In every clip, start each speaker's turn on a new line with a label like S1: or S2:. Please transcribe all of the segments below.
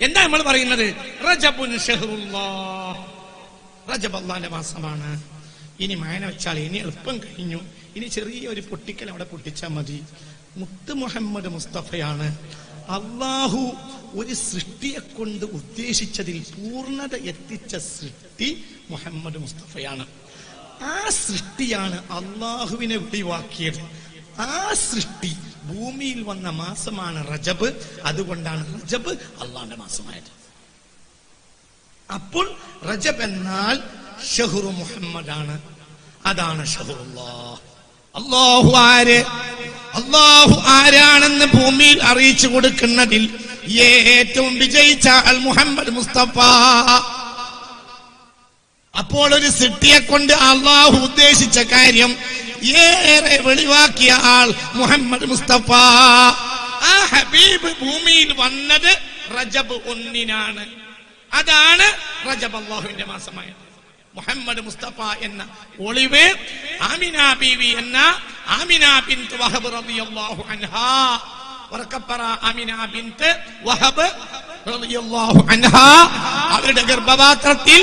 S1: എന്താ നമ്മൾ പറയുന്നത്? റജബുൻ റജബ് മാസമാണ്. ഇനി മായന വെച്ചാൽ ഇനി എളുപ്പം കഴിഞ്ഞു. ഇനി ചെറിയ ഒരു പൊട്ടിക്കൽ അവിടെ പൊട്ടിച്ചാൽ മതി. മുത്ത് മുഹമ്മദ് മുസ്തഫയാണ്. അള്ളാഹു ഒരു സൃഷ്ടിയെ കൊണ്ട് ഉദ്ദേശിച്ചതിൽ പൂർണത എത്തിച്ച സൃഷ്ടി മുഹമ്മദ് മുസ്തഫയാണ്. ആ സൃഷ്ടിയാണ് അള്ളാഹുവിനെ വെളിവാക്കിയത്. ആ സൃഷ്ടി ഭൂമിയിൽ വന്ന മാസമാണ് റജബ്. അതുകൊണ്ടാണ് റജബ് അള്ളാന്റെ മാസമായത്. അപ്പോൾ റജബ് എന്നാൽ ഷഹുറു മുഹമ്മദ് ആണ് അതാണ് ഷഹുറുല്ലാ അള്ളാഹു ആര്? അള്ളാഹു ആരാണെന്ന് ഭൂമിയിൽ അറിയിച്ചു കൊടുക്കുന്നതിൽ ഏറ്റവും വിജയിച്ച അൽ മുഹമ്മദ് മുസ്തഫ. അപ്പോൾ ഒരു സിട്ടിയെ കൊണ്ട് അള്ളാഹു ഉദ്ദേശിച്ച കാര്യം ഏറെ വെളിവാക്കിയ ആൾ മുഹമ്മദ് മുസ്തഫ. ആ ഹബീബ് ഭൂമിയിൽ വന്നത് റജബ് ഒന്നിനാണ്. അതാണ് റജബ് അള്ളാഹുവിന്റെ മാസമായത്. മുഹമ്മദ് മുസ്തഫ എന്ന ഒളിവ് ആമിന ബീവി എന്ന ആമിന ബിന്ത് വഹബ് റളിയല്ലാഹു അൻഹാ. ഉറക്കപ്പറ ആമിന ബിന്ത് വഹബ് റളിയല്ലാഹു അൻഹാ. അവരുടെ ഗർഭപാത്രത്തിൽ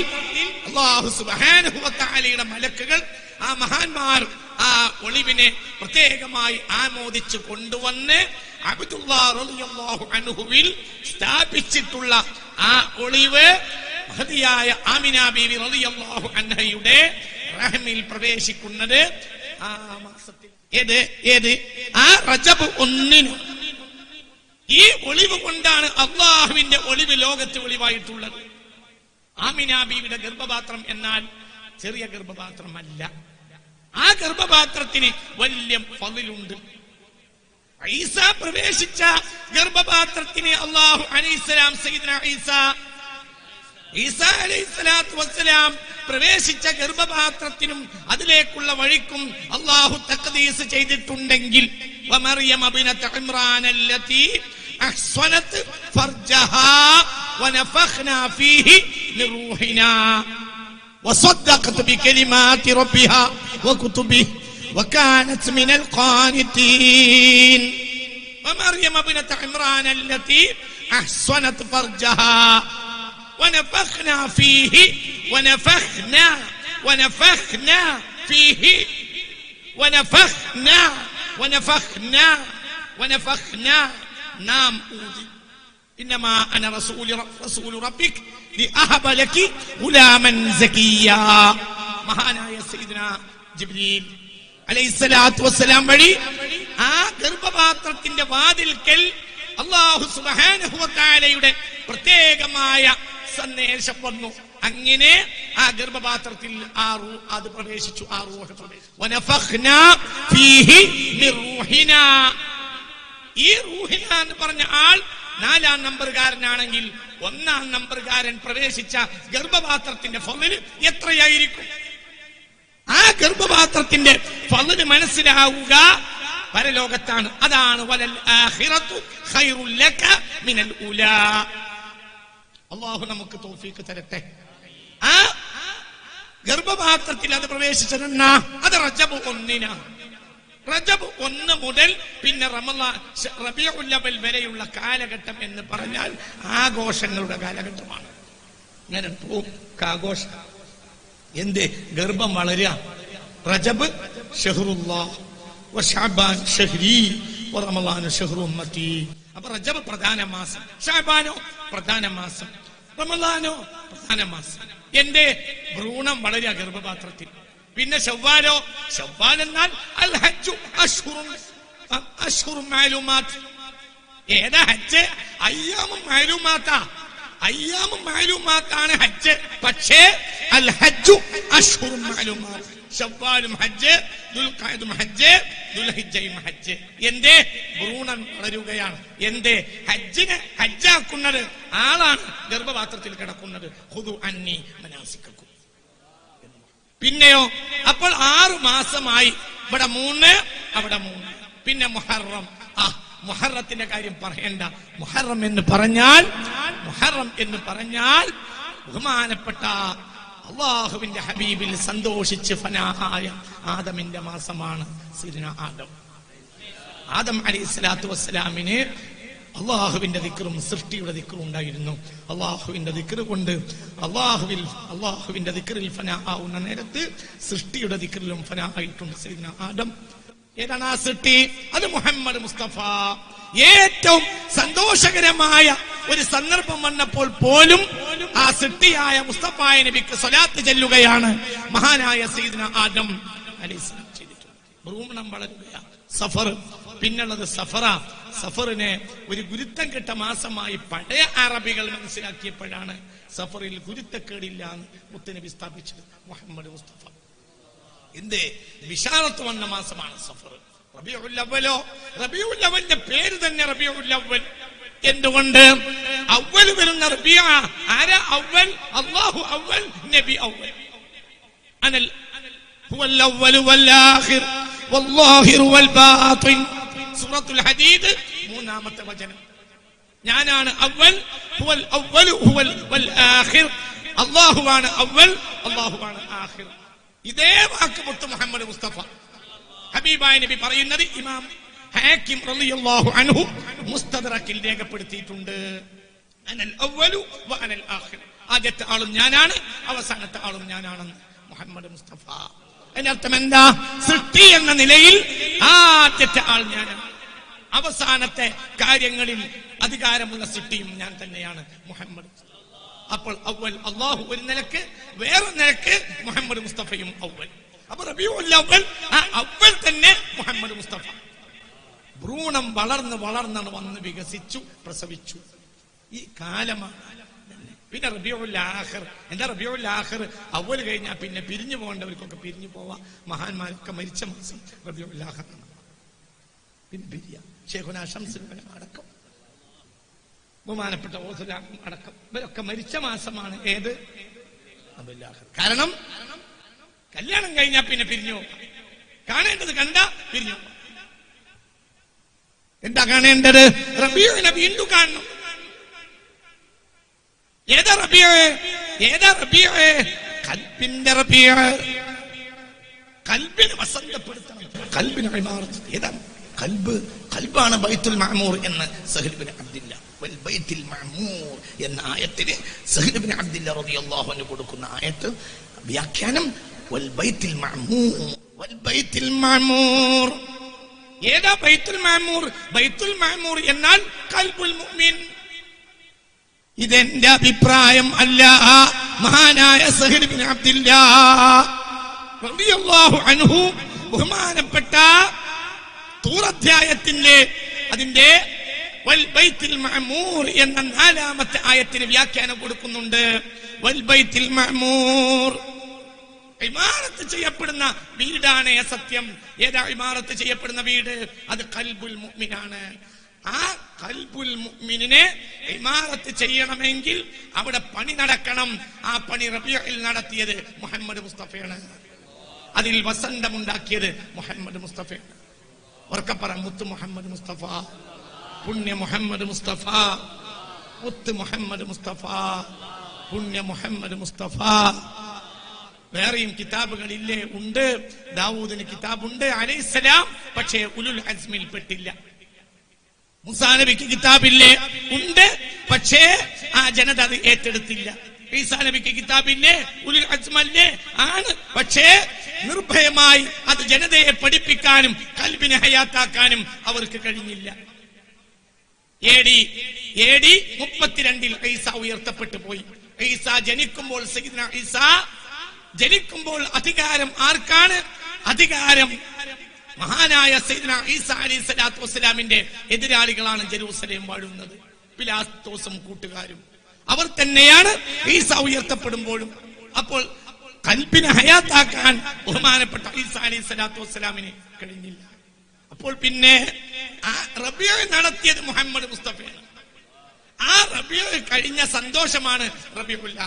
S1: അല്ലാഹു സുബ്ഹാനഹു വ തആലയുടെ മലക്കുകൾ ആ മഹാന്മാർ ആ ഒളിവിനെ പ്രത്യേകമായി ആമോദിച്ച് കൊണ്ടുവന്ന് അബ്ദുല്ലാഹുവിൽ സ്ഥാപിച്ചിട്ടുള്ള ആ ഒളിവ് മഹതിയായ ആമിന ബീവി റളിയല്ലാഹു അൻഹയുടെ റഹമിൽ പ്രവേശിക്കുന്നത് ആ മാസത്തിൽ. ഏത്? ഏത്? ആ റജബ് ഒന്നിനു. ഈ ഒളിവ് കൊണ്ടാണ് അള്ളാഹുവിന്റെ ഒളിവ് ലോകത്ത് ഒളിവായിട്ടുള്ളത്. ആമിന ബീവിയുടെ ഗർഭപാത്രം എന്നാൽ ചെറിയ ഗർഭപാത്രമല്ല. ആ ഗർഭപാത്രത്തിന് വലിയ ഫതിലുണ്ട്. ഈസ പ്രവേശിച്ച ഗർഭപാത്രത്തിന് അള്ളാഹു അലൈസലാം സൈദന ഈസ ഈസ അലൈസലാത്തു വസ്സലാം പ്രവേശിച്ച ഗർഭപാത്രത്തിനും അതിലേക്കുള്ള വഴിക്കും അള്ളാഹു തക്കദീസ് ചെയ്തിട്ടുണ്ടെങ്കിൽ വമറിയം അബ്നത ഇമ്രാൻ അല്ലതി അഹ്സനത് ഫർജഹാ വനഫഖ്നാ ഫീഹി മിൻ റൂഹിനാ وصدقت بكلمات ربها وكتبه وكانت من القانتين. ومريم ابنة عمران التي أحصنت فرجها. ونفخنا فيه ونفخنا ونفخنا فيه. ونفخنا ونفخنا ونفخنا. نام أودي إنما أنا رسول رسول ربك. മഹാനായ ജിബ്രീൽ അലൈഹിസ്സലാത്തു വസ്സലാം വഴി ആ ഗർഭപാത്രത്തിന്റെ വാതിൽക്കൽ അള്ളാഹു പ്രത്യേകമായ സന്ദേശം വന്നു. അങ്ങനെ ആ ഗർഭപാത്രത്തിൽ ആ അത് പ്രവേശിച്ചു ആ റൂഹ് ഈ റൂഹിന. എന്ന് പറഞ്ഞ ആൾ നാലാം നമ്പറുകാരനാണെങ്കിൽ ഒന്നാം നമ്പറുകാരൻ പ്രവേശിച്ച ഗർഭപാത്രത്തിന്റെ ഫലിന് എത്രയായിരിക്കും? ആ ഗർഭപാത്രത്തിന്റെ ഫലിന് മനസ്സിലാവുക. പരലോകത്താണ്. അതാണ് അള്ളാഹു നമുക്ക് തോഫീക്ക് തരട്ടെ. ആ ഗർഭപാത്രത്തിൽ അത് പ്രവേശിച്ചതെന്നാ? അത് റജബ് ഒന്നിനാണ്. റജബ് ഒന്ന് മുതൽ പിന്നെ റമലാ റബിയുല്ലവൽ വരെയുള്ള കാലഘട്ടം എന്ന് പറഞ്ഞാൽ ആഘോഷങ്ങളുടെ കാലഘട്ടമാണ്. ഇങ്ങനെ പോവും ആഘോഷം എന്ത്? ഗർഭം വളരുക. റജബ് അപ്പൊ റജബ് പ്രധാന മാസം. ഷാബാനോ പ്രധാന മാസം. റമലാനോ പ്രധാന മാസം. എന്റെ ഭ്രൂണം വളരുക ഗർഭപാത്രത്തിൽ. പിന്നെ ഷവ്വാലോ ഷവ്വാൽ എന്നാൽ അൽ ഹജ്ജു അഷ്ഹുറും അഷ്ഹുറും മാലുമാത്ത്. ഏതാ ഹജ്ജ്? അയ്യാമും മാലൂമാത്താ. അയ്യാമും മാലുമാത്താണ് ഹജ്ജ്. പക്ഷേ അൽ ഹജ്ജു അഷ്ഹുറും മാലുമാത്ത്. ഷവ്വാലും ഹജ്ജ് ദുൽഖായതും ഹജ്ജ് ദുൽഹിജയും ഹജ്ജ്. എന്തേ? ഭ്രൂണൻ വളരുകയാണ്. എന്തേ? ഹജ്ജിനെ ഹജ്ജാക്കുന്നത് ആളാണ് ഗർഭപാത്രത്തിൽ കിടക്കുന്നത്. ഹുദു അന്നി മനാസിക്കും പിന്നെയോ അപ്പോൾ ആറു മാസമായി. ഇവിടെ മൂന്ന് അവിടെ മൂന്ന്. പിന്നെ മുഹറം. ആ മുഹറത്തിന്റെ കാര്യം പറയണ്ട. മുഹറം എന്ന് പറഞ്ഞാൽ മുഹറം എന്ന് പറഞ്ഞാൽ ബഹുമാനപ്പെട്ട അള്ളാഹുവിന്റെ ഹബീബിൽ സന്തോഷിച്ച് ഫനാഹായ ആദമിന്റെ മാസമാണ് ആദം. ആദം അലി സ്വലാത്തു വസ്സലാമിന് അള്ളാഹുവിന്റെ ദിക്കറും സൃഷ്ടിയുടെ ദിക്കറും ഉണ്ടായിരുന്നു. അള്ളാഹുവിന്റെ ദിക്കറ് കൊണ്ട് അള്ളാഹുവിൽ അള്ളാഹുവിന്റെ ദിക്കറിൽ ഫന ആവുന്ന നേരത്ത് സൃഷ്ടിയുടെ ദിക്കറിലും ഫന ആയിട്ടുണ്ട് സൈദന ആദം. ഏതാണ് ആ സൃഷ്ടി? അത് മുഹമ്മദ് മുസ്തഫ. ഏറ്റവും സന്തോഷകരമായ ഒരു സന്ദർഭം വന്നപ്പോൾ പോലും ആ സൃഷ്ടിയായ മുസ്തഫായ നബിക്ക് സ്വലാത്ത് ചെല്ലുകയാണ് മഹാനായ സൈദന ആദം അലൈഹിസ്സലാം ചെയ്തിട്ടുണ്ട് ഭ്രൂമണം വളരുകയാണ്. സഫർ പിന്നുള്ളത് സഫറ സഫറിനെ ഒരു ഗുരുത്തം കെട്ട മാസമായി പഴയ അറബികൾ മനസ്സിലാക്കിയപ്പോഴാണ് സഫറിൽ ഗുരുത്തക്കേടില്ല എന്ന് മുത്തനബി സ്ഥാപിച്ചത് മുഹമ്മദ് മുസ്തഫ എന്തേ വിശാലത്ത് വന്ന മാസമാണ് സഫർ റബിയുൽ അവലോ റബിയുൽ അവലിന്റെ പേര് തന്നെ റബിയുൽ അവൽ എന്തുകൊണ്ട് അവൽ വരുന്ന റബിയ ആരാ അവൽ അള്ളാഹു അവൽ നബി അവൽ അനൽ هو الأول والآخر والظاهر والباطن സൂറത്തുൽ ഹദീദ് മൂന്നാമത്തെ വചനം. ഞാനാണ് അവൽ ഹുവൽ അവ്വൽ ഹുവൽ വൽ ആഖിർ. അള്ളാഹുവാണ് അവൽ അള്ളാഹുവാണ് ആഖിർ. ഇതേ വാക്ക് മുത്ത് മുഹമ്മദ് മുസ്തഫ. ഹബീബായ നബി പറയുന്നത് ഇമാം ഹാക്കിം റളിയല്ലാഹു അൻഹു മുസ്തദറക്കിൽ രേഖപ്പെടുത്തിയിട്ടുണ്ട്. അനൽ അവ്വലു വ അനൽ ആഖിർ. ആദ്യത്തെ ആളും ഞാനാണ് അവസാനത്തെ ആളും ഞാനാണെന്ന് മുഹമ്മദ് മുസ്തഫ. അതിനർത്ഥം എന്താ? സൃഷ്ടി എന്ന നിലയിൽ ആദ്യത്തെ ആൾ ഞാനാണ്. അവസാനത്തെ കാര്യങ്ങളിൽ അധികാരമുള്ള സൃഷ്ടിയും ഞാൻ തന്നെയാണ് മുഹമ്മദ്. അപ്പോൾ അവൽ അള്ളാഹു ഒരു നിലയ്ക്ക് വേറെ നിലയ്ക്ക് മുഹമ്മദ് മുസ്തഫയും അവൽ അപ്പൊ റബിയുൽ അവൽ ആ അവൽ തന്നെ മുഹമ്മദ് മുസ്തഫ. ഭ്രൂണം വളർന്ന് വളർന്നാണ് വന്ന് വികസിച്ചു പ്രസവിച്ചു. ഈ കാലമാണ് പിന്നെ റബിയുൽ എന്താ റബിയുൽ ആഖിർ? അവൽ കഴിഞ്ഞാൽ പിന്നെ പിരിഞ്ഞു പോകേണ്ടവർക്കൊക്കെ പിരിഞ്ഞു പോവാ. മഹാന്മാരൊക്കെ മരിച്ച മാസം റബിയുൽ ആഖിറാണ് പിന്നെ ബിരിയ ശേഖുന ഷംസുൽ അടക്കം ബഹുമാനപ്പെട്ട ഓസുലാം അടക്കം ഇവരൊക്കെ മരിച്ച മാസമാണ്. ഏത്? കാരണം? കല്യാണം കഴിഞ്ഞാ പിന്നെ പിരിഞ്ഞു കാണേണ്ടത് കണ്ട പിരിഞ്ഞു എന്താ കാണേണ്ടത്? റബിയുവിനെ വീണ്ടും കാണണം. ഏതാ റബിയോ? ഏതാ റബിയോ? കൽപ്പിന്റെ റബിയോ. കൽബിനെ വസന്തപ്പെടുത്തണം. കൽബിന് ഏതാണ്? കൽബ് കൽബാണ് ബൈത്തുൽ മഅമൂർ എന്ന് സഹൽബിൻ അബ്ദില്ല. ബൈത്തുൽ മഅമൂർ എന്ന ആയത്തിന് സഹൽബിൻ അബ്ദില്ല റളിയല്ലാഹു അൻഹു കൊടുക്കുന്ന ആയത്ത് വ്യാഖ്യാനം വൽ ബൈത്തുൽ മഅമൂർ വൽ ബൈത്തുൽ മഅമൂർ. ഏതാ ബൈത്തുൽ മഅമൂർ? ബൈത്തുൽ മഅമൂർ എന്നാൽ കൽബുൽ മുഅ്മിൻ. ഇതെന്റെ അഭിപ്രായം അല്ല മഹാനായ സഹരിബിൻ അബ്ദില്ല. റളിയല്ലാഹു അൻഹു ബഹുമാനപ്പെട്ട തൂറധ്യായത്തിന്റെ അതിന്റെ എന്ന നാലാമത്തെ ആയത്തിന് വ്യാഖ്യാനം കൊടുക്കുന്നുണ്ട്. ഇമാറത്ത് ചെയ്യപ്പെടുന്ന വീടാണ് സത്യം. ഏതാ ഇമാറത്ത് ചെയ്യപ്പെടുന്ന വീട്? അത് കൽബുൽ മുഅ്മിനാണ്. ആ കൽബുൽ മുഅ്മിനെ ഇമാറത്ത് ചെയ്യണമെങ്കിൽ അവിടെ പണി നടക്കണം. ആ പണി റബിയിൽ നടത്തിയത് മുഹമ്മദ് മുസ്തഫയാണ്. അതിൽ വസന്തമുണ്ടാക്കിയത് മുഹമ്മദ് മുസ്തഫയാണ്. ഉറക്കപ്പറ മുത്ത് മുഹമ്മദ് മുസ്തഫ. പുണ്യ മുഹമ്മദ് മുസ്തഫ. മുത്ത് മുഹമ്മദ് മുസ്തഫ. പുണ്യ മുഹമ്മദ് മുസ്തഫ. വേറെയും കിതാബുകൾ ഇല്ലേ ഉണ്ട്. ദാവൂദിന് കിതാബുണ്ട് അലൈസലാം പക്ഷേ ഉലുൽ അസ്മിൽ പെട്ടില്ല. മുസാ നബിക്ക് കിതാബില്ലേ? ഉണ്ട്. പക്ഷേ ആ ജനത അത് ഏറ്റെടുത്തില്ല. ഈസാ നബിക്ക് കിതാബില്ലേ? ഉലുൽ അസ്മല്ലേ ആണ്. പക്ഷേ നിർഭയമായി അത് ജനതയെ പഠിപ്പിക്കാനും കൽബിനെ ഹയാത്താക്കാനും അവർക്ക് കഴിഞ്ഞില്ല. എ ഈസ ഉയർത്തപ്പെട്ടു പോയി. ഐസ ജനിക്കുമ്പോൾ ഐസ ജനിക്കുമ്പോൾ അധികാരം ആർക്കാണ്? അധികാരം മഹാനായ സൈദന ഈസ അലി സലാത്തു വസ്സലാമിന്റെ എതിരാളികളാണ് ജെറൂസലേം വാഴുന്നത്. പിലാസ്തോസും കൂട്ടുകാരും. അവർ തന്നെയാണ് ഈസ ഉയർത്തപ്പെടുമ്പോഴും. അപ്പോൾ കൽപ്പിനെ ഹയാത്താക്കാൻ ബഹുമാനപ്പെട്ട ഈസ സലാത്തു സ്വലാത്തു വസ്സലാമിന് കഴിഞ്ഞില്ല. അപ്പോൾ പിന്നെ ആ റബിയ നടത്തിയത് മുഹമ്മദ് മുസ്തഫയാണ്. ആ റബിയ കഴിഞ്ഞ സന്തോഷമാണ് റബിയുൽ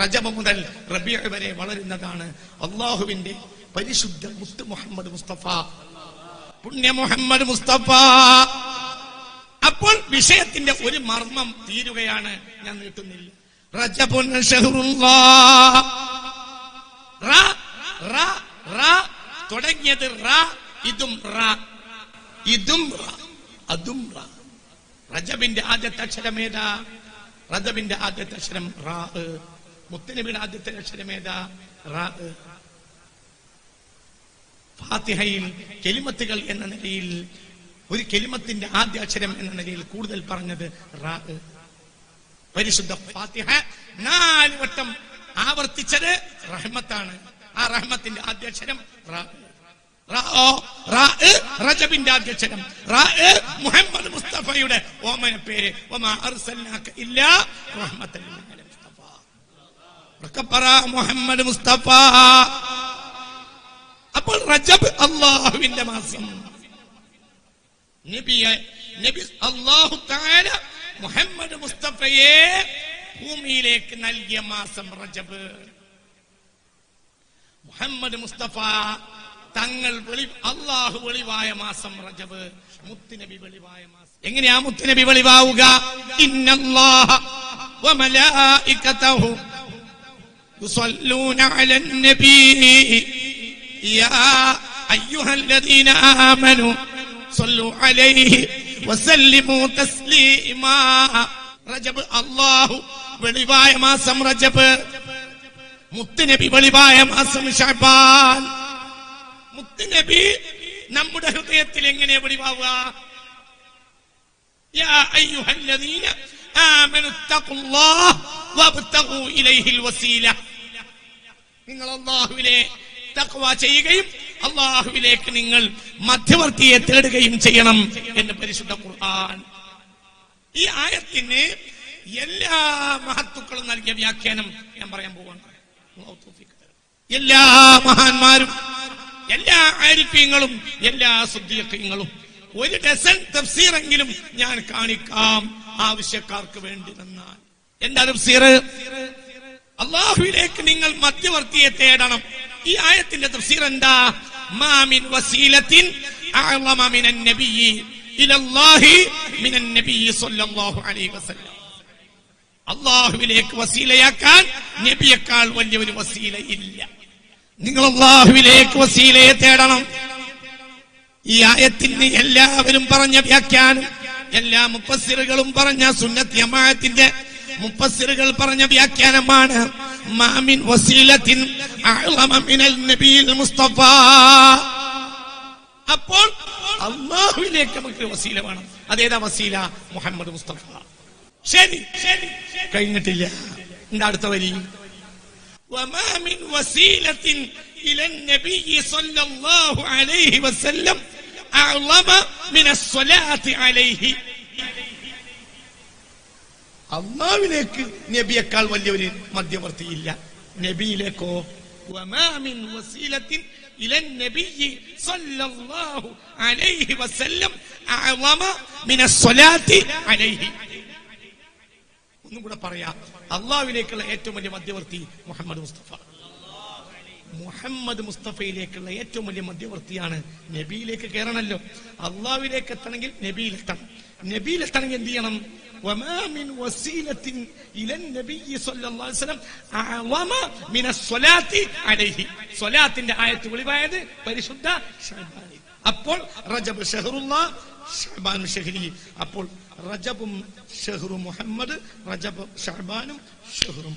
S1: റജബ മുതൽ റബിയ വരെ വളരുന്നതാണ് അള്ളാഹുവിന്റെ പരിശുദ്ധ മുത്ത് മുഹമ്മദ് മുസ്തഫ. പുണ്യ മുഹമ്മദ് മുസ്തഫ. അപ്പോൾ വിഷയത്തിന്റെ ഒരു മർമ്മം തീരുകയാണ് ഞാൻ നീട്ടുന്നില്ല. റ, റ, റ. തുടങ്ങിയത് റ ഇതും റ. ഇതും റ. അതും റ. റജബിന്റെ ആദ്യത്തെ അക്ഷരം ഏതാ? റജബിന്റെ ആദ്യത്തെ അക്ഷരം റാ മുത്തനബിയുടെ ആദ്യത്തെ അക്ഷരം ഏതാ? റാ ഫാത്തിഹയിൽ കെലിമത്തുകൾ എന്ന നിലയിൽ ഒരു കെലിമത്തിന്റെ ആദ്യ അക്ഷരം എന്ന നിലയിൽ കൂടുതൽ പറഞ്ഞത് റാ പരിശുദ്ധ ഫാത്തിഹ നാല് വട്ടം ആവർത്തിച്ചത് റഹ്മത്താണ്. ആ റഹ്മത്തിന്റെ ആദ്യക്ഷരം റജബിന്റെ അധ്യക്ഷനം മുഹമ്മദ് മുസ്തഫയുടെ ഓമന പേര്. ഇല്ല മുസ്തഫ. മുഹമ്മദ് മുസ്തഫ. അപ്പോൾ റജബ് അള്ളാഹുവിന്റെ മാസം. നബിയെ നബി അള്ളാഹു മുഹമ്മദ് മുസ്തഫയെ ഭൂമിയിലേക്ക് നൽകിയ മാസം റജബ് മുഹമ്മദ് മുസ്തഫ തങ്ങൾ വെളി അള്ളാഹു വെളിവായ മാസം റജബ് മുത്തുനബി വെളിവായ മാസം എങ്ങനെയാ മുത്തുനബി വെളിവാവുക ഇന്നല്ലാഹ വമലായികതഹു يصلون على النبي يا أيها الذين آمنوا صلوا عليه وسلموا تسليما رجب الله വെളിവായ മാസം റജബ് മുത്തുനബി വെളിവായ മാസം ഷാബാൻ മുത്തുനബി നമ്മുടെ ഹൃദയത്തിൽ എങ്ങനെ വെളിവാവുക يا أيها الذين آمنوا اتقوا الله وابتغوا إليه الوسيلة നിങ്ങൾ അള്ളാഹുവിനെ തക്വ ചെയ്യുകയും അള്ളാഹുവിലേക്ക് നിങ്ങൾ മധ്യവർത്തിയെ തേടുകയും ചെയ്യണം എന്ന് പരിശുദ്ധ ഖുർആൻ ഈ ആയത്തിന് എല്ലാ മഹത്തുക്കളും നൽകിയ വ്യാഖ്യാനം ഞാൻ പറയാൻ പോവാണ്. എല്ലാ മഹാന്മാരും എല്ലാ ആരിഫ്യങ്ങളും എല്ലാ സുദ്ദീഖ്യങ്ങളും ഒരു ഡസൻ തഫ്സീറെങ്കിലും ഞാൻ കാണിക്കാം ആവശ്യക്കാർക്ക് വേണ്ടി തന്നാൽ. എന്താ തഫ്സീർ അള്ളാഹുവിലേക്ക് നിങ്ങൾ മധ്യവർത്തിയെ തേടണം. ഈ ആയത്തിന്റെ തഫ്സീർ എന്താ? മാമിൻ വസീലത്തിൻ അഅ്ലമ മിനൻ നബിയി ഇലല്ലാഹി മിനൻ നബിയി സ്വല്ലല്ലാഹു അലൈഹി വസല്ലം. അള്ളാഹുവിലേക്ക് വസീലയാക്കാൻ നബിയേക്കാൾ വലിയ ഒരു വസീല ഇല്ല നിങ്ങൾ അള്ളാഹുവിലേക്ക് വസീലയെ തേടണം. ഈ ആയത്തിന് എല്ലാവരും പറഞ്ഞ വ്യാഖ്യാനം എല്ലാ മുപ്പസിറുകളും പറഞ്ഞ സുന്നത്ത് മുപ്പസിറുകൾ പറഞ്ഞ വ്യാഖ്യാനമാണ് മാമിൻ വസീലത്തിൻ മുസ്തഫ. അപ്പോൾ അള്ളാഹുവിലേക്ക് നമുക്ക് വസീല വേണം. അതേതാ വസീല? മുഹമ്മദ് മുസ്തഫ. ശരി ശരി കഴിഞ്ഞിട്ടില്ല എന്താ അടുത്ത വരി وما من وسيلة إلى النبي صلى الله عليه وسلم أعظم من الصلاة عليه അള്ളാവിലേക്ക് നബിയേക്കാൾ വലിയൊരു മധ്യവർത്തിയില്ല നബിയിലേക്കോ وما من وسيلة إلى النبي صلى الله عليه وسلم أعظم من الصلاة عليه ഒന്നും കൂടെ പറയാം അള്ളാഹുവിലേക്കുള്ള ഏറ്റവും വലിയ മധ്യവർത്തി മുഹമ്മദ് മുസ്തഫ മുഹമ്മദ് മുസ്തഫയിലേക്കുള്ള ഏറ്റവും വലിയ മധ്യവർത്തിയാണ് നബിയിലേക്ക് കയറണല്ലോ അള്ളാഹുവിലേക്ക് എത്തണമെങ്കിൽ നബിയിലെത്തണം നബിയിലെത്തണമെങ്കിൽ എന്ത് ചെയ്യണം وما من وسيلة إلى النبي صلى الله عليه وسلم أعظم من الصلاة عليه സ്വലാത്തിന്റെ ആയത്ത് വെളിവായത് പരിശുദ്ധ ഷഅബാനിൽ. അപ്പോൾ റജബ് ഷഹറുള്ള ഷഹരി. അപ്പോൾ റജബും ഷഹറു മുഹമ്മദ് റജബ് ഷഹബാനും ഷഹറു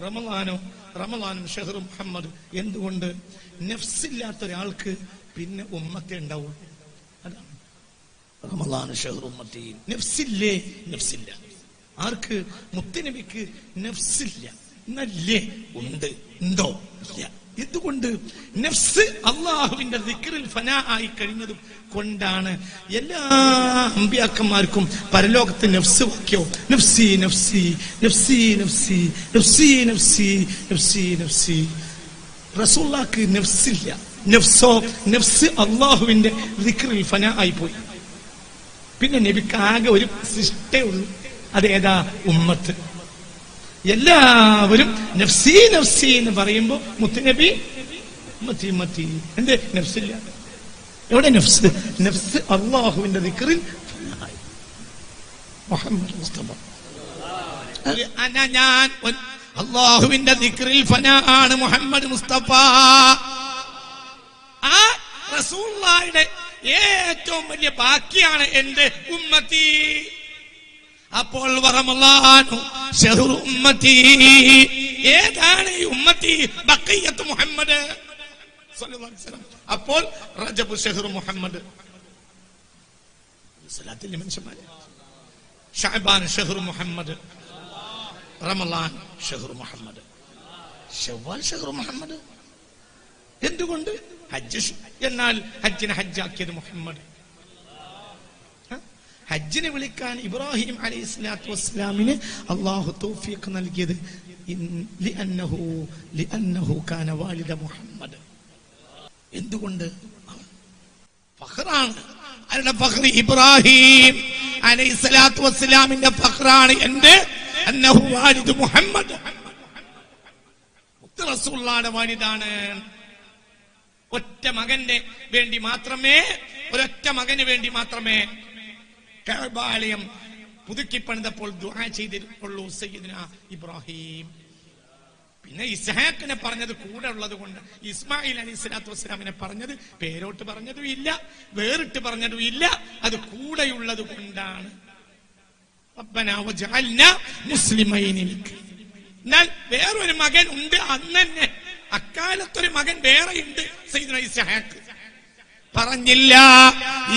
S1: റമലാനോ റമലാനും ഷഹറു മുഹമ്മദ്. എന്തുകൊണ്ട്? നെഫ്സില്ലാത്ത ഒരാൾക്ക് പിന്നെ ഉമ്മത്തെ ഉണ്ടാവുള്ളൂ. അതാണ്. റമലാന് ഷഹറു ഉമ്മത്തി നെഫ്സില്ലേ? നെഫ്സില്ല. ആർക്ക്? മുത്തനബിക്ക് നെഫ്സില്ല. എന്നല്ലേ ഉണ്ട്. ഉണ്ടോ? ഇല്ല. എന്തുകൊണ്ട്? നെഫ്സ് അള്ളാഹുവിന്റെ ദിക്റിൽ ഫനാ ആയി കഴിഞ്ഞതും കൊണ്ടാണ്. എല്ലാ അമ്പിയാക്കന്മാർക്കും പരലോകത്ത് നെഫ്സ് വയ്ക്കോ നെഫ്സി നെഫ്സി നെഫ്സി നെഫ്സി നെഫ്സി നെഫ്സി നെഫ്സി നെഫ്സി. റസൂള്ളാക്ക് നെഫ്സില്ല. നെഫ്സോ നെഫ്സ് അള്ളാഹുവിന്റെ ദിക്റിൽ ഫനാ ആയി പോയി. പിന്നെ നബിക്ക് ആകെ ഒരു സിഷ്ടേ ഉള്ളൂ. അതേതാ ഉമ്മത്ത്. എല്ലാവരും നഫ്സി നഫ്സി എന്ന് പറയുമ്പോ മുത്തുനബി മത്തി മത്തി എന്റെ നഫ്സില്ല. എവിടെ നഫ്സ്? നഫ്സ് അള്ളാഹുവിന്റെ ഫനായി. മുഹമ്മദ് ഞാൻ അള്ളാഹുവിന്റെ ദിക്റിൽ ഫന ആണ് മുഹമ്മദ് മുസ്തഫ. ആ റസൂള്ളായുടെ ഏറ്റവും വലിയ ബാക്കിയാണ് എന്റെ ഉമ്മത്തി. അപ്പോൾ ഏതാണ് ഈ ഉമ്മത്തി? ബഖിയത്ത് മുഹമ്മദ്. അപ്പോൾ റജബ് ഷഹ്റു മുഹമ്മദ്. സ്വലാത്തിന്റെ മനുഷ്യന്മാരെ? ഷഅബാൻ ഷഹ്റു മുഹമ്മദ്. റമലാൻ ഷഹ്റു മുഹമ്മദ്. ഷവ്വാൽ ഷഹ്റു മുഹമ്മദ്. എന്തുകൊണ്ട്? ഹജ്ജ് എന്നാൽ ഹജ്ജിനെ ഹജ്ജാക്കിയത് മുഹമ്മദ്? ഹജ്ജിനെ വിളിക്കാൻ ഇബ്രാഹിം അലൈഹി സ്വലാത്തു വസ്സലാമിന് അള്ളാഹു തൗഫീഖ് നൽകിയത് മുഹമ്മദ്. എന്തുകൊണ്ട്? ഫഹ്റാണ് ആരുടെ ഫഖർ ഇബ്രാഹിം അലൈഹി സ്വലാത്തു വസ്സലാമിന്റെ ഫഖറാണ് എന്റെ വാലിദ് മുഹമ്മദ്. റസൂള്ളാടെ വാലിദാണ്. ഒറ്റ മകന്റെ വേണ്ടി മാത്രമേ ഒരൊറ്റ മകന് വേണ്ടി മാത്രമേ കഅബാലയം പുതുക്കി പണിതപ്പോൾ ദുആ ചെയ്തിട്ടുള്ളൂ സയ്യിദിന ഇബ്രാഹിം. പിന്നെ ഇസ്ഹാക്കിനെ പറഞ്ഞത് കൂടെ ഉള്ളത് കൊണ്ട് ഇസ്മായിൽ അലി സ്വലാത്തു വസ്സലാമിനെ പറഞ്ഞത് പേരോട്ട് പറഞ്ഞതും ഇല്ല വേറിട്ട് പറഞ്ഞതും ഇല്ല അത് കൂടെയുള്ളത് കൊണ്ടാണ്. എന്നാൽ വേറൊരു മകൻ ഉണ്ട് അന്നെ അക്കാലത്തൊരു മകൻ വേറെ ഉണ്ട് സയ്യിദിന ഇസ്ഹാക്ക്. പറഞ്ഞില്ല.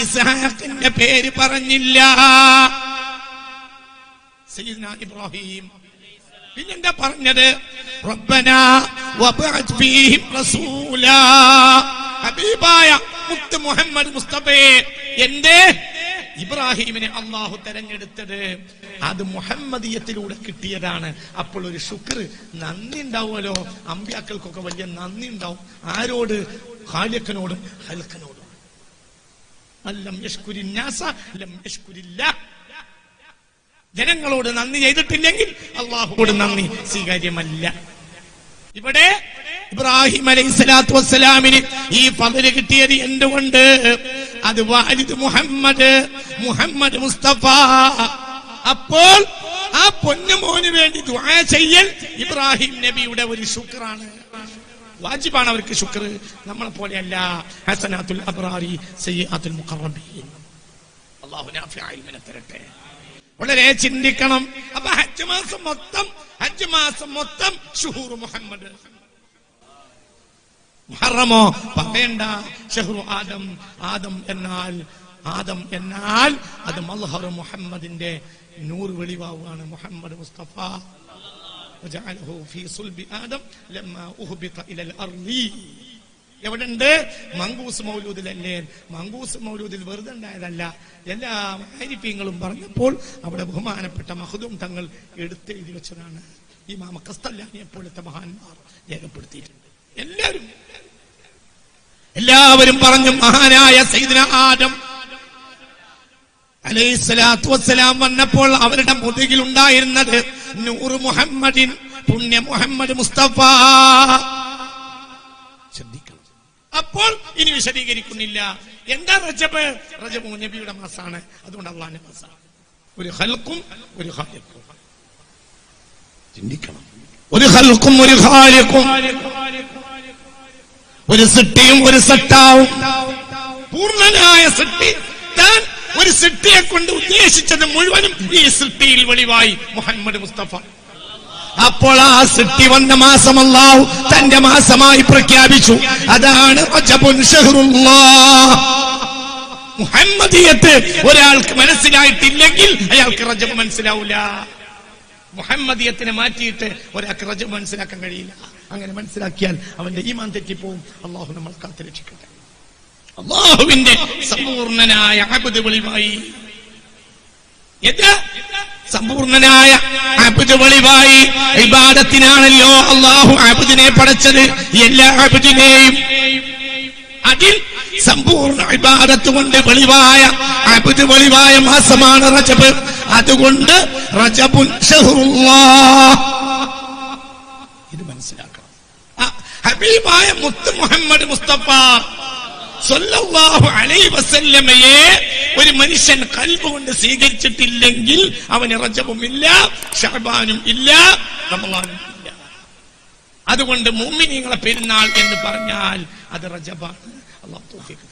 S1: ഇസ്ഹാക്കിന്റെ പേര് പറഞ്ഞില്ല. ഇബ്രാഹിം. പിന്നെന്താ പറഞ്ഞത്? ഹബീബായ മുത്ത് മുഹമ്മദ് മുസ്തഫയെ എന്റെ ഇബ്രാഹിമിനെ അള്ളാഹു തെരഞ്ഞെടുത്തത്. അത് മുഹമ്മദീയത്തിലൂടെ കിട്ടിയതാണ്. അപ്പോൾ ഒരു ശുക്ർ നന്ദി ഉണ്ടാവുമല്ലോ. അമ്പ്യാക്കൾക്കൊക്കെ വലിയ നന്ദി ഉണ്ടാവും. ആരോട്? ഖാലിഖനോടും ഹൽക്കനോടും ജനങ്ങളോട് നന്ദി ചെയ്തിട്ടില്ലെങ്കിൽ അള്ളാഹുവോട് നന്ദി സ്വീകാര്യമല്ല. ഇവിടെ ഇബ്രാഹിം അലൈഹി സ്വലാത്തു വസ്സലാമിന് ഈ പതിര് കിട്ടിയത് എന്തുകൊണ്ട്? അത് വാലിദ് മുഹമ്മദ് മുഹമ്മദ് മുസ്തഫ. അപ്പോൾ ആ പൊന്നുമോന് വേണ്ടി ദുആ ചെയ്യൽ ഇബ്രാഹിം നബിയുടെ ഒരു ശുക്രാണ്. വാജിബാണ് അവർക്ക് ശുക്ർ. നമ്മളെ പോലെയല്ല. ഹസനാത്തുൽ അബ്രാരി സയ്യാത്തുൽ മുഖറബീൻ അള്ളാഹു മിന തരട്ടെ. വളരെ ചിന്തിക്കണം. അപ്പൊ ഹജ്ജ് മാസം മൊത്തം ഹജ്ജ് മാസം മൊത്തം ഷുഹൂർ മുഹമ്മദ്. മുഹറമോ? പറയണ്ട. ഷഹ്റു ആദം ആദം എന്നാൽ ആദം എന്നാൽ അത് മൽഹർ മുഹമ്മദിന്റെ നൂറ് വെളിവാവാണ് മുഹമ്മദ് മുസ്തഫ. വജഅലഹു في صلب ആദം لما ഉഹ്ബിത ഇലൽ അർളി എവിടെയുണ്ട് മങ്കൂസ് മൗലൂദിലല്ലേ മങ്കൂസ് മൗലൂദിൽ വെറുതെ ഉണ്ടായതല്ല. എല്ലാ ആരിപ്യങ്ങളും പറഞ്ഞപ്പോൾ അവിടെ ബഹുമാനപ്പെട്ട മഹദും തങ്ങൾ എടുത്തെഴുതി വെച്ചതാണ്. ഈ മാമക്കസ്തല്ലാണ് എപ്പോഴത്തെ മഹാന്മാർ രേഖപ്പെടുത്തിയിട്ടുണ്ട്. എല്ലാവരും. എല്ലാവരും പറഞ്ഞു മഹാനായ സൈദിന ആദം അലൈഹിസ്സലാത്തു വസ്സലാം വന്നപ്പോൾ അവരുടെ മുതുകിൽ ഉണ്ടായിരുന്നത് നൂറ് മുഹമ്മദിൻ പുണ്യ മുഹമ്മദ് മുസ്തഫ. ശ്രദ്ധിക്കണം. അപ്പോൾ ഇനി വിശദീകരിക്കുന്നില്ല. എന്താ റജബ്? റജബ് നബിയുടെ മാസാണ്. അതുകൊണ്ട് അള്ളാന്റെ മാസാണ്. ഒരു ഹൽക്കും ഒരു ഹാലിക്കും ചിന്തിക്കണം. ഒരു ഹൽക്കും ഒരു ഹാലിക്കും ഒരു സിട്ടിയും ഒരു സട്ടാവും. പൂർണനായ സിട്ടി. ഒരു സിട്ടിയെ കൊണ്ട് ഉദ്ദേശിച്ചത് മുഴുവനും ഈ സിട്ടിയിൽ വെളിവായി മുഹമ്മദ് മുസ്തഫ. അപ്പോൾ ആ സിട്ടി വന്ന മാസം അല്ലാഹു തന്റെ മാസമായി പ്രഖ്യാപിച്ചു. അതാണ്. മുഹമ്മദിയത്ത് ഒരാൾക്ക് മനസ്സിലായിട്ടില്ലെങ്കിൽ അയാൾക്ക് റജബ് മനസ്സിലാവില്ല മുഹമ്മദിയത്തിനെ മാറ്റിയിട്ട് ഒരാൾക്ക് റജബ് മനസ്സിലാക്കാൻ കഴിയില്ല. അങ്ങനെ മനസ്സിലാക്കിയാൽ അവന്റെ ഈമാൻ തെറ്റിപ്പോവും. അള്ളാഹു നമ്മൾ കാത്തു രക്ഷിക്കട്ടെ. അള്ളാഹുവിന്റെ സമ്പൂർണനായ അബുദ് വെളിവായി. സമ്പൂർണനായ അബുദ് വെളിവായി. ഇബാദത്തിനാണല്ലോ അള്ളാഹു അബുദിനെ പടച്ചത്. എല്ലാ അബുദിനെയും. അതിൽ സമ്പൂർണ ഇബാദത്ത് കൊണ്ട് വെളിവായ അബുദ് വെളിവായ മാസമാണ് റജബ്. അതുകൊണ്ട് റജബുൻ. ഇത് മനസ്സിലാക്കണം. ഹബീബായ മുത്ത് മുഹമ്മദ് മുസ്തഫ സല്ലല്ലാഹു അലൈഹി വസല്ലമയെ ഒരു മനുഷ്യൻ കൽബ് കൊണ്ട് സ്വീകരിച്ചിട്ടില്ലെങ്കിൽ അവന് റജബും ഇല്ല ഷഹബാനും ഇല്ല റമളാനും ഇല്ല. അതുകൊണ്ട് മുമ്മിനിങ്ങളെ പെരുന്നാൾ എന്ന് പറഞ്ഞാൽ അത് റജബാണ്. അള്ളാഹു തൗഫീഖ്